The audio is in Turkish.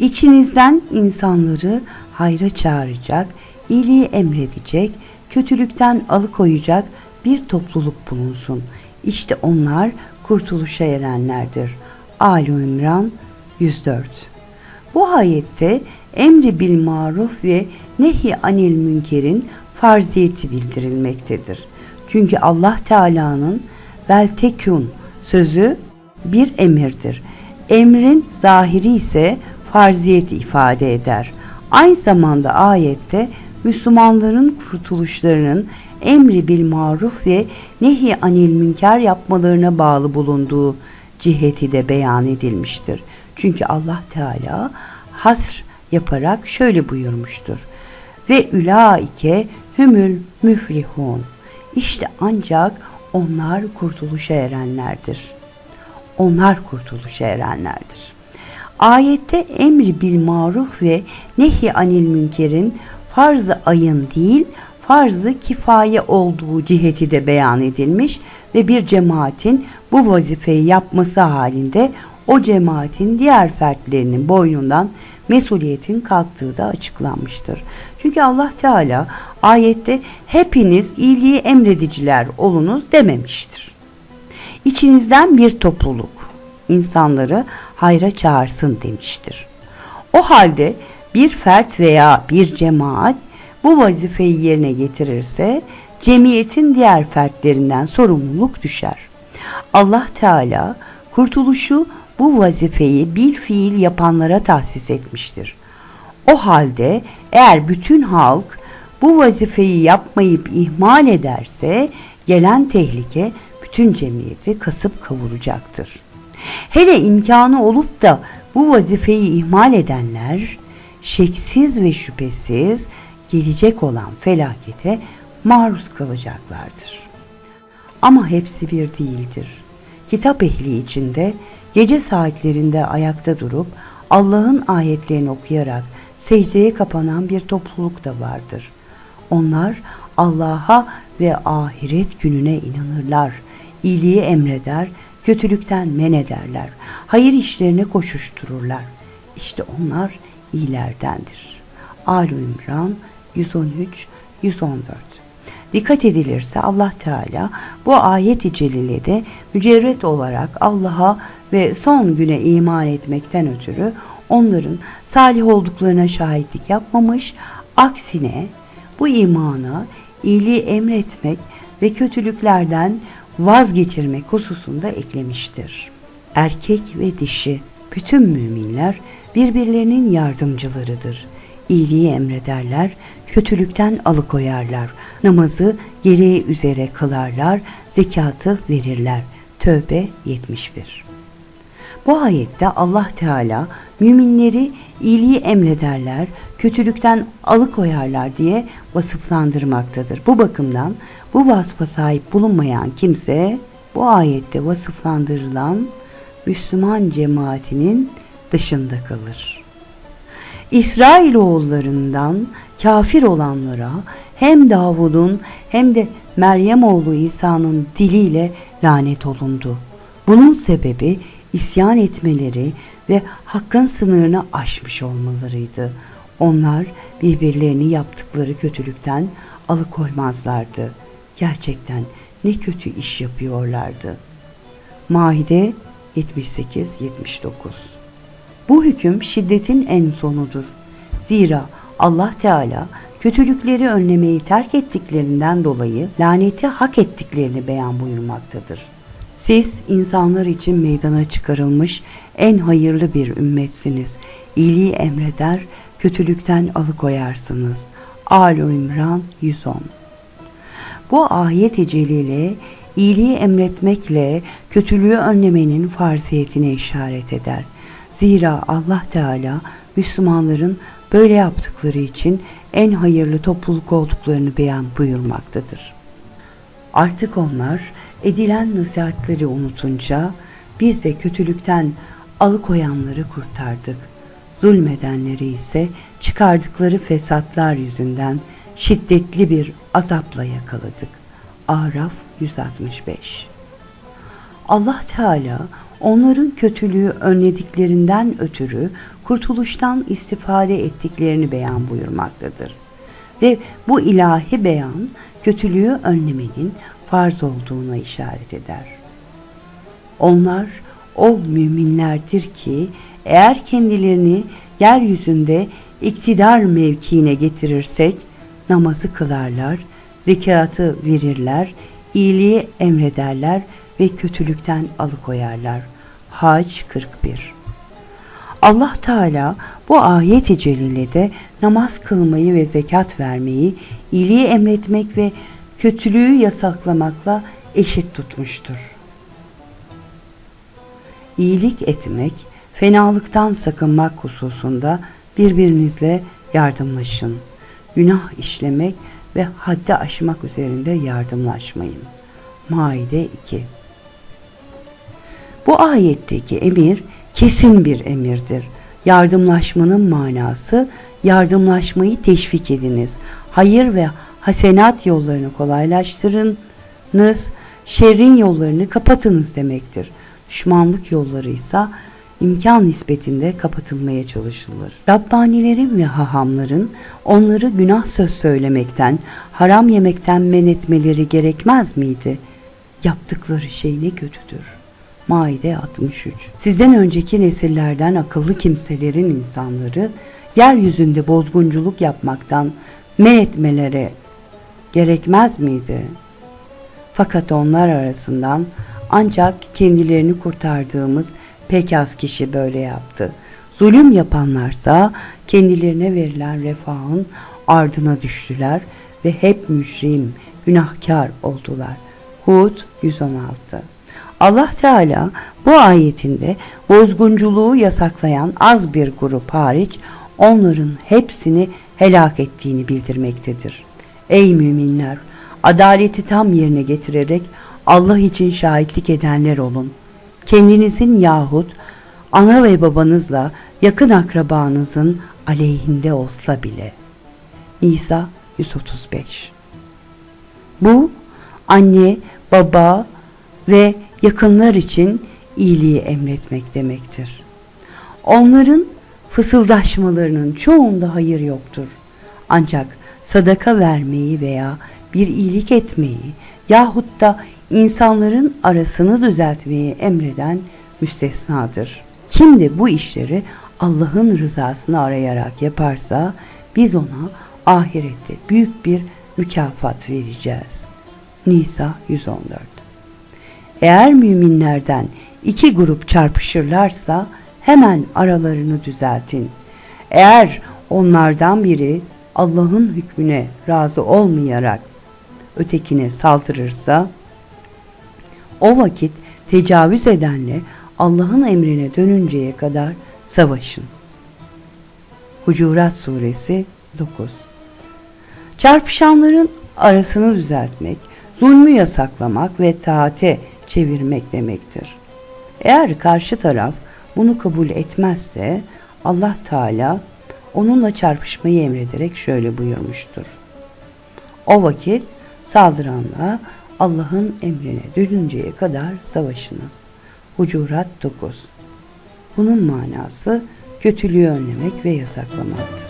İçinizden insanları hayra çağıracak, iyiliği emredecek, kötülükten alıkoyacak bir topluluk bulunsun. İşte onlar kurtuluşa erenlerdir. Ali İmran 104 Bu ayette emri bil maruf ve nehi anil münkerin farziyeti bildirilmektedir. Çünkü Allah Teala'nın vel tekun sözü bir emirdir. Emrin zahiri ise farziyeti ifade eder. Aynı zamanda ayette Müslümanların kurtuluşlarının emri bil maruf ve nehi anil münker yapmalarına bağlı bulunduğu ciheti de beyan edilmiştir. Çünkü Allah Teala hasr yaparak şöyle buyurmuştur. Ve ülaike hümül müflihun. İşte ancak onlar kurtuluşa erenlerdir. Onlar kurtuluşa erenlerdir. Ayette emri bil maruf ve nehi anil münkerin farz-ı ayın değil, farz-ı kifaye olduğu ciheti de beyan edilmiş ve bir cemaatin bu vazifeyi yapması halinde o cemaatin diğer fertlerinin boynundan mesuliyetin kalktığı da açıklanmıştır. Çünkü Allah Teala ayette hepiniz iyiliği emrediciler olunuz dememiştir. İçinizden bir topluluk insanları hayra çağırsın demiştir. O halde bir fert veya bir cemaat bu vazifeyi yerine getirirse cemiyetin diğer fertlerinden sorumluluk düşer. Allah Teala kurtuluşu bu vazifeyi bil fiil yapanlara tahsis etmiştir. O halde eğer bütün halk bu vazifeyi yapmayıp ihmal ederse gelen tehlike bütün cemiyeti kasıp kavuracaktır. Hele imkanı olup da bu vazifeyi ihmal edenler şeksiz ve şüphesiz gelecek olan felakete maruz kalacaklardır. Ama hepsi bir değildir. Kitap ehli içinde gece saatlerinde ayakta durup Allah'ın ayetlerini okuyarak secdeye kapanan bir topluluk da vardır. Onlar Allah'a ve ahiret gününe inanırlar, iyiliği emreder, kötülükten men ederler, hayır işlerine koşuştururlar. İşte onlar iyilerdendir. Ali İmran 113 114 Dikkat edilirse Allah Teala bu ayet-i celilede mücerret olarak Allah'a ve son güne iman etmekten ötürü onların salih olduklarına şahitlik yapmamış, aksine bu imana iyiliği emretmek ve kötülüklerden vazgeçirmek hususunda eklemiştir. Erkek ve dişi bütün müminler birbirlerinin yardımcılarıdır. İyiliği emrederler, kötülükten alıkoyarlar. Namazı gereği üzere kılarlar, zekatı verirler. Tövbe 71 Bu ayette Allah Teala müminleri iyiliği emrederler, kötülükten alıkoyarlar diye vasıflandırmaktadır. Bu bakımdan bu vasfa sahip bulunmayan kimse bu ayette vasıflandırılan Müslüman cemaatinin dışında kalır. İsrail oğullarından kafir olanlara hem Davud'un hem de Meryem oğlu İsa'nın diliyle lanet olundu. Bunun sebebi isyan etmeleri ve hakkın sınırını aşmış olmalarıydı. Onlar birbirlerini yaptıkları kötülükten alıkoymazlardı. Gerçekten ne kötü iş yapıyorlardı. Maide 78-79 Bu hüküm şiddetin en sonudur. Zira Allah Teala kötülükleri önlemeyi terk ettiklerinden dolayı laneti hak ettiklerini beyan buyurmaktadır. Siz insanlar için meydana çıkarılmış en hayırlı bir ümmetsiniz. İyiliği emreder, kötülükten alıkoyarsınız. Ali İmran 110 Bu ayet-i celile iyiliği emretmekle kötülüğü önlemenin farziyetine işaret eder. Zira Allah Teala Müslümanların böyle yaptıkları için en hayırlı topluluk olduklarını beyan buyurmaktadır. Artık onlar edilen nasihatleri unutunca biz de kötülükten alıkoyanları kurtardık. Zulmedenleri ise çıkardıkları fesatlar yüzünden şiddetli bir azapla yakaladık. Araf 165 Allah Teala onların kötülüğü önlediklerinden ötürü kurtuluştan istifade ettiklerini beyan buyurmaktadır. Ve bu ilahi beyan kötülüğü önlemenin farz olduğuna işaret eder. Onlar o müminlerdir ki eğer kendilerini yeryüzünde iktidar mevkiine getirirsek namazı kılarlar, zekatı verirler, iyiliği emrederler ve kötülükten alıkoyarlar. Hac 41 Allah Teala bu ayet-i celilede namaz kılmayı ve zekat vermeyi, iyiliği emretmek ve kötülüğü yasaklamakla eşit tutmuştur. İyilik etmek, fenalıktan sakınmak hususunda birbirinizle yardımlaşın. Günah işlemek ve haddi aşmak üzerinde yardımlaşmayın. Maide 2 Bu ayetteki emir kesin bir emirdir. Yardımlaşmanın manası yardımlaşmayı teşvik ediniz. Hayır ve hasenat yollarını kolaylaştırınız, şerrin yollarını kapatınız demektir. Düşmanlık yolları ise imkan nispetinde kapatılmaya çalışılır. Rabbanilerin ve hahamların onları günah söz söylemekten, haram yemekten men etmeleri gerekmez miydi? Yaptıkları şey ne kötüdür. Maide 63 Sizden önceki nesillerden akıllı kimselerin insanları yeryüzünde bozgunculuk yapmaktan men etmeleri gerekmez miydi? Fakat onlar arasından ancak kendilerini kurtardığımız pek az kişi böyle yaptı. Zulüm yapanlarsa kendilerine verilen refahın ardına düştüler ve hep müşrim, günahkar oldular. Hud 116 Allah Teala bu ayetinde bozgunculuğu yasaklayan az bir grup hariç onların hepsini helak ettiğini bildirmektedir. Ey müminler! Adaleti tam yerine getirerek Allah için şahitlik edenler olun. Kendinizin yahut ana ve babanızla yakın akrabanızın aleyhinde olsa bile. Nisa 135 Bu anne, baba ve yakınlar için iyiliği emretmek demektir. Onların fısıldaşmalarının çoğunda hayır yoktur. Ancak sadaka vermeyi veya bir iyilik etmeyi yahut da insanların arasını düzeltmeyi emreden müstesnadır. Kim de bu işleri Allah'ın rızasını arayarak yaparsa biz ona ahirette büyük bir mükafat vereceğiz. Nisa 114 Eğer müminlerden iki grup çarpışırlarsa hemen aralarını düzeltin. Eğer onlardan biri Allah'ın hükmüne razı olmayarak ötekine saldırırsa o vakit tecavüz edenle Allah'ın emrine dönünceye kadar savaşın. Hucurat Suresi 9 Çarpışanların arasını düzeltmek, zulmü yasaklamak ve taate çevirmek demektir. Eğer karşı taraf bunu kabul etmezse Allah Teala onunla çarpışmayı emrederek şöyle buyurmuştur. O vakit saldıranla Allah'ın emrine dönünceye kadar savaşınız. Hucurat 9 Bunun manası kötülüğü önlemek ve yasaklamaktır.